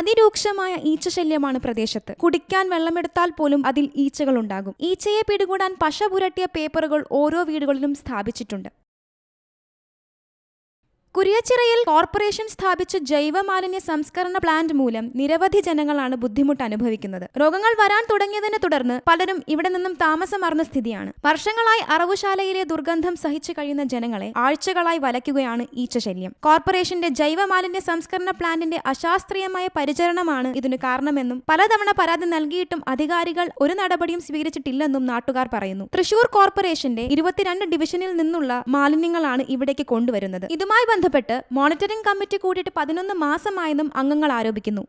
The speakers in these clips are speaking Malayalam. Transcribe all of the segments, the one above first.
അതിരൂക്ഷമായ ഈച്ചശല്യമാണ് പ്രദേശത്ത്. കുടിക്കാൻ വെള്ളമെടുത്താൽ പോലും അതിൽ ഈച്ചകൾ ഉണ്ടാകും ഈച്ചയെ പിടികൂടാൻ പശ പുരട്ടിയ പേപ്പറുകൾ ഓരോ വീടുകളിലും സ്ഥാപിച്ചിട്ടുണ്ട്. കുരിയച്ചിറയിൽ കോർപ്പറേഷൻ സ്ഥാപിച്ച ജൈവ മാലിന്യ സംസ്കരണ പ്ലാന്റ് മൂലം നിരവധി ജനങ്ങളാണ് ബുദ്ധിമുട്ട് അനുഭവിക്കുന്നത്. രോഗങ്ങൾ വരാൻ തുടങ്ങിയതിനെ തുടർന്ന് പലരും ഇവിടെ നിന്നും താമസമാർന്ന സ്ഥിതിയാണ്. വർഷങ്ങളായി അറവുശാലയിലെ ദുർഗന്ധം സഹിച്ചു കഴിയുന്ന ജനങ്ങളെ ആഴ്ചകളായി വലയ്ക്കുകയാണ് ഈച്ചശല്യം. കോർപ്പറേഷന്റെ ജൈവ മാലിന്യ സംസ്കരണ പ്ലാന്റിന്റെ അശാസ്ത്രീയമായ പരിചരണമാണ് ഇതിന് കാരണമെന്നും പലതവണ പരാതി നൽകിയിട്ടും അധികാരികൾ ഒരു നടപടിയും സ്വീകരിച്ചിട്ടില്ലെന്നും നാട്ടുകാർ പറയുന്നു. തൃശൂർ കോർപ്പറേഷന്റെ ഇരുപത്തിരണ്ട് ഡിവിഷനിൽ നിന്നുള്ള മാലിന്യങ്ങളാണ് ഇവിടേക്ക് കൊണ്ടുവരുന്നത്. ഇതുമായി ബന്ധപ്പെട്ട് മോണിറ്ററിംഗ് കമ്മിറ്റി കൂടിയിട്ട് പതിനൊന്ന് മാസമായെന്നും അംഗങ്ങൾ ആരോപിക്കുന്നു.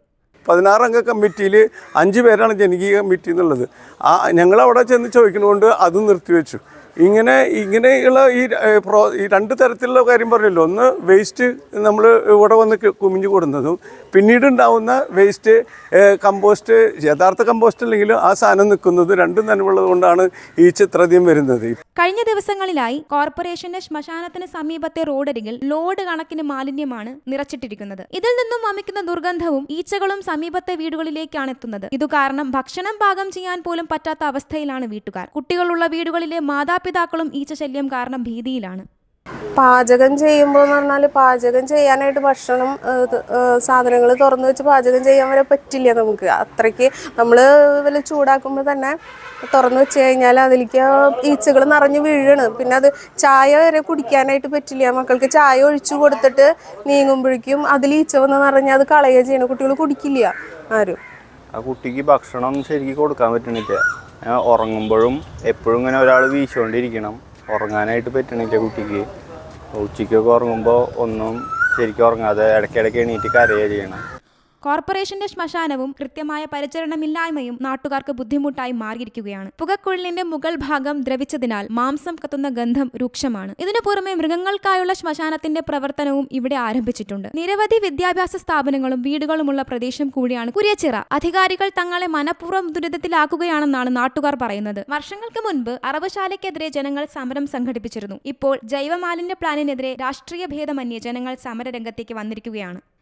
പതിനാറംഗ കമ്മിറ്റിയിൽ അഞ്ച് പേരാണ് ജനകീയ കമ്മിറ്റി എന്നുള്ളത്. ആ ഞങ്ങളവിടെ ചെന്ന് ചോദിക്കുന്നതുകൊണ്ട് അത് നിർത്തിവെച്ചു. ഇങ്ങനെ ഇങ്ങനെയുള്ള ഈ പ്രോ ഈ രണ്ട് തരത്തിലുള്ള കാര്യം പറഞ്ഞല്ലോ. ഒന്ന് വേസ്റ്റ് നമ്മൾ ഇവിടെ വന്ന് കുമിഞ്ഞു കൂടുന്നതും പിന്നീട് ഉണ്ടാവുന്ന വേസ്റ്റ് കമ്പോസ്റ്റ് യഥാർത്ഥ കമ്പോസ്റ്റ് അല്ലെങ്കിലും ആ സാധനം നിൽക്കുന്നത് രണ്ടും നനവുള്ളത് കൊണ്ടാണ് ഈ ചിത്രദ്യം വരുന്നത്. കഴിഞ്ഞ ദിവസങ്ങളിലായി കോർപ്പറേഷന്റെ ശ്മശാനത്തിന് സമീപത്തെ റോഡരികിൽ ലോഡ് കണക്കിന് മാലിന്യമാണ് നിറച്ചിട്ടിരിക്കുന്നത്. ഇതിൽ നിന്നും വമിക്കുന്ന ദുർഗന്ധവും ഈച്ചകളും സമീപത്തെ വീടുകളിലേക്കാണ് എത്തുന്നത്. ഇതു കാരണം ഭക്ഷണം പാകം ചെയ്യാൻ പോലും പറ്റാത്ത അവസ്ഥയിലാണ് വീട്ടുകാർ. കുട്ടികളുള്ള വീടുകളിലെ മാതാപിതാക്കളും ഈച്ചശല്യം കാരണം ഭീതിയിലാണ്. പാചകം ചെയ്യുമ്പോൾ എന്ന് പറഞ്ഞാൽ പാചകം ചെയ്യാനായിട്ട് ഭക്ഷണം സാധനങ്ങൾ തുറന്നു വെച്ച് പാചകം ചെയ്യാൻ വരെ പറ്റില്ല നമുക്ക്. അത്രയ്ക്ക് നമ്മൾ വല്ല ചൂടാക്കുമ്പോൾ തന്നെ തുറന്നു വെച്ച് കഴിഞ്ഞാൽ അതിലേക്ക് ഈച്ചകൾ നിറഞ്ഞു വീഴാണ്. പിന്നെ അത് ചായ വരെ കുടിക്കാനായിട്ട് പറ്റില്ല. മക്കൾക്ക് ചായ ഒഴിച്ചു കൊടുത്തിട്ട് നീങ്ങുമ്പോഴേക്കും അതിൽ ഈച്ച വന്ന് നിറഞ്ഞാൽ അത് കളയുക ചെയ്യണം. കുട്ടികൾ കുടിക്കില്ല ആരും. ആ കുട്ടിക്ക് ഭക്ഷണം ശരിക്ക് കൊടുക്കാൻ പറ്റണില്ല. ഉറങ്ങുമ്പോഴും എപ്പോഴും ഇങ്ങനെ ഒരാൾ വീശുകൊണ്ടിരിക്കണം ഉറങ്ങാനായിട്ട് പറ്റണില്ല കുട്ടിക്ക്. ഉച്ചയ്ക്കൊക്കെ ഉറങ്ങുമ്പോൾ ഒന്നും ശരിക്കും ഉറങ്ങാതെ ഇടയ്ക്കിടയ്ക്ക് എണീറ്റ് കരയുക ചെയ്യണം കോർപ്പറേഷന്റെ ശ്മശാനവും കൃത്യമായ പരിചരണമില്ലായ്മയും നാട്ടുകാർക്ക് ബുദ്ധിമുട്ടായി മാറിയിരിക്കുകയാണ്. പുകക്കുഴലിന്റെ മുകൾ ഭാഗം ദ്രവിച്ചതിനാൽ മാംസം കത്തുന്ന ഗന്ധം രൂക്ഷമാണ്. ഇതിനു പുറമെ മൃഗങ്ങൾക്കായുള്ള ശ്മശാനത്തിന്റെ പ്രവർത്തനവും ഇവിടെ ആരംഭിച്ചിട്ടുണ്ട്. നിരവധി വിദ്യാഭ്യാസ സ്ഥാപനങ്ങളും വീടുകളുമുള്ള പ്രദേശം കൂടിയാണ് കുരിയച്ചിറ. അധികാരികൾ തങ്ങളെ മനഃപൂർവം ദുരിതത്തിലാക്കുകയാണെന്നാണ് നാട്ടുകാർ പറയുന്നത്. വർഷങ്ങൾക്ക് മുൻപ് അറവുശാലയ്ക്കെതിരെ ജനങ്ങൾ സമരം സംഘടിപ്പിച്ചിരുന്നു. ഇപ്പോൾ ജൈവമാലിന്യ പ്ലാനിനെതിരെ രാഷ്ട്രീയ ഭേദമന്യേ ജനങ്ങൾ സമരരംഗത്തേക്ക് വന്നിരിക്കുകയാണ്.